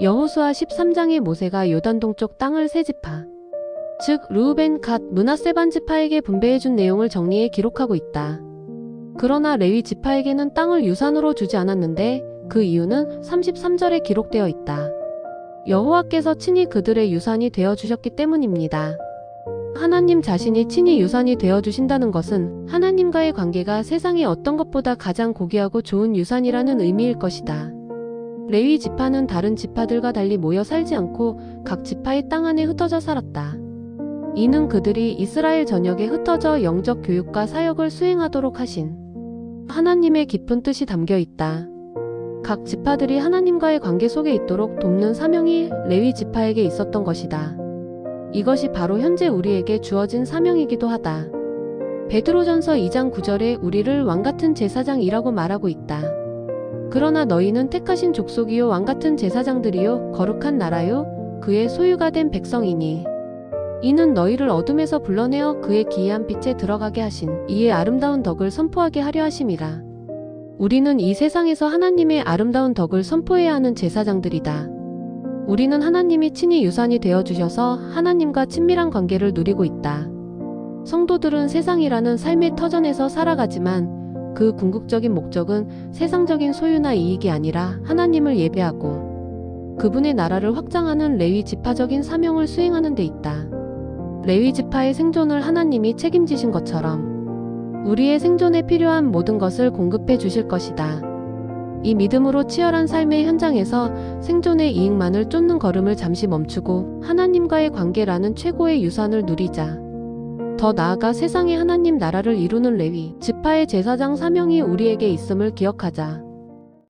여호수아 13장의 모세가 요단 동쪽 땅을 세 지파 즉 르우벤 갓 문하세반 지파에게 분배해 준 내용을 정리해 기록하고 있다. 그러나 레위 지파에게는 땅을 유산으로 주지 않았는데 그 이유는 33절에 기록되어 있다. 여호와께서 친히 그들의 유산이 되어 주셨기 때문입니다. 하나님 자신이 친히 유산이 되어 주신다는 것은 하나님과의 관계가 세상의 어떤 것보다 가장 고귀하고 좋은 유산이라는 의미일 것이다. 레위 지파는 다른 지파들과 달리 모여 살지 않고 각 지파의 땅 안에 흩어져 살았다. 이는 그들이 이스라엘 전역에 흩어져 영적 교육과 사역을 수행하도록 하신 하나님의 깊은 뜻이 담겨 있다. 각 지파들이 하나님과의 관계 속에 있도록 돕는 사명이 레위 지파에게 있었던 것이다. 이것이 바로 현재 우리에게 주어진 사명이기도 하다. 베드로전서 2장 9절에 우리를 왕 같은 제사장이라고 말하고 있다. 그러나 너희는 택하신 족속이요 왕 같은 제사장들이요 거룩한 나라요 그의 소유가 된 백성이니 이는 너희를 어둠에서 불러내어 그의 기이한 빛에 들어가게 하신 이의 아름다운 덕을 선포하게 하려 하심이라. 우리는 이 세상에서 하나님의 아름다운 덕을 선포해야 하는 제사장들이다. 우리는 하나님이 친히 유산이 되어 주셔서 하나님과 친밀한 관계를 누리고 있다. 성도들은 세상이라는 삶의 터전에서 살아가지만 그 궁극적인 목적은 세상적인 소유나 이익이 아니라 하나님을 예배하고 그분의 나라를 확장하는 레위 지파적인 사명을 수행하는 데 있다. 레위 지파의 생존을 하나님이 책임지신 것처럼 우리의 생존에 필요한 모든 것을 공급해 주실 것이다. 이 믿음으로 치열한 삶의 현장에서 생존의 이익만을 쫓는 걸음을 잠시 멈추고 하나님과의 관계라는 최고의 유산을 누리자. 더 나아가 세상의 하나님 나라를 이루는 레위, 지파의 제사장 사명이 우리에게 있음을 기억하자.